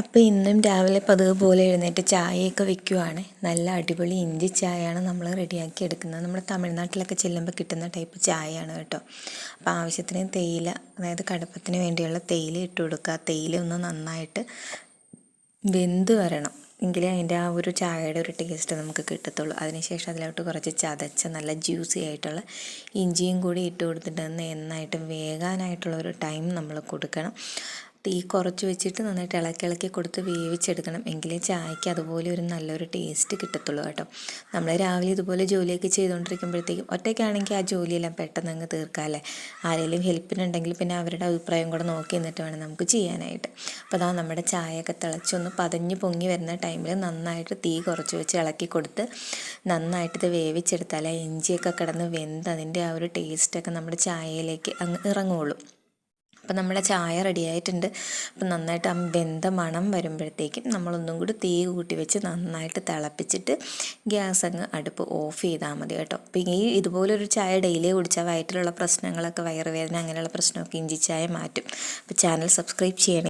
അപ്പോൾ ഇന്നും രാവിലെ പതിവ് പോലെ എഴുന്നേറ്റ് ചായയൊക്കെ വെക്കുവാണ്. നല്ല അടിപൊളി ഇഞ്ചി ചായയാണ് നമ്മൾ റെഡിയാക്കി എടുക്കുന്നത്. നമ്മുടെ തമിഴ്നാട്ടിലൊക്കെ ചെല്ലുമ്പോൾ കിട്ടുന്ന ടൈപ്പ് ചായയാണ് കേട്ടോ. അപ്പോൾ ആവശ്യത്തിന് തേയില അതായത് കടുപ്പത്തിന് വേണ്ടിയുള്ള തേയില ഇട്ട് കൊടുക്കുക. തേയില ഒന്ന് നന്നായിട്ട് വെന്ത് വരണം. എങ്കിലേ അതിന്റെ ആ ഒരു ചായയുടെ ഒരു ടേസ്റ്റ് നമുക്ക് കിട്ടത്തുള്ളൂ. അതിനുശേഷം അതിലോട്ട് കുറച്ച് ചതച്ച നല്ല ജ്യൂസി ആയിട്ടുള്ള ഇഞ്ചിയും കൂടി ഇട്ട് കൊടുത്തിട്ട് നന്നായിട്ട് വേകാനായിട്ടുള്ള ഒരു ടൈം നമ്മൾ കൊടുക്കണം. തീ കുറച്ച് വെച്ചിട്ട് നന്നായിട്ട് ഇളക്കി ഇളക്കി കൊടുത്ത് വേവിച്ചെടുക്കണം. എങ്കിലേ ചായക്ക് അതുപോലെ ഒരു നല്ലൊരു ടേസ്റ്റ് കിട്ടത്തുള്ളൂ കേട്ടോ. നമ്മൾ രാവിലെ ഇതുപോലെ ജോലിയൊക്കെ ചെയ്തുകൊണ്ടിരിക്കുമ്പോഴത്തേക്കും ഒറ്റയ്ക്കാണെങ്കിൽ ആ ജോലിയെല്ലാം പെട്ടെന്ന് അങ്ങ് തീർക്കാമല്ലേ ആരെങ്കിലും ഹെൽപ്പിനുണ്ടെങ്കിൽ പിന്നെ അവരുടെ അഭിപ്രായം കൂടെ നോക്കി നിന്നിട്ട് വേണം നമുക്ക് ചെയ്യാനായിട്ട്. അപ്പോൾ അതാ നമ്മുടെ ചായയൊക്കെ തിളച്ചൊന്ന് പതഞ്ഞ് പൊങ്ങി വരുന്ന ടൈമിൽ നന്നായിട്ട് തീ കുറച്ച് വെച്ച് ഇളക്കി കൊടുത്ത് നന്നായിട്ട് ഇത് വേവിച്ചെടുത്താലേ ഇഞ്ചിയൊക്കെ കിടന്ന് വെന്ത് അതിന്റെ ആ ഒരു ടേസ്റ്റൊക്കെ നമ്മുടെ ചായയിലേക്ക് അങ്ങ് ഇറങ്ങുള്ളൂ. അപ്പം നമ്മുടെ ചായ റെഡി ആയിട്ടുണ്ട്. അപ്പം നന്നായിട്ട് ആ വെന്ത മണം വരുമ്പോഴത്തേക്കും നമ്മളൊന്നും കൂടി തീ കൂട്ടി വെച്ച് നന്നായിട്ട് തിളപ്പിച്ചിട്ട് ഗ്യാസ് അങ്ങ് അടുപ്പ് ഓഫ് ചെയ്താൽ മതി കേട്ടോ. അപ്പം ഈ ഇതുപോലൊരു ചായ ഡെയിലി കുടിച്ചാൽ വയറ്റിലുള്ള പ്രശ്നങ്ങളൊക്കെ വയറുവേദന അങ്ങനെയുള്ള പ്രശ്നമൊക്കെ ഇഞ്ചി ചായ മാറ്റും. അപ്പോൾ ചാനൽ സബ്സ്ക്രൈബ് ചെയ്യണേ.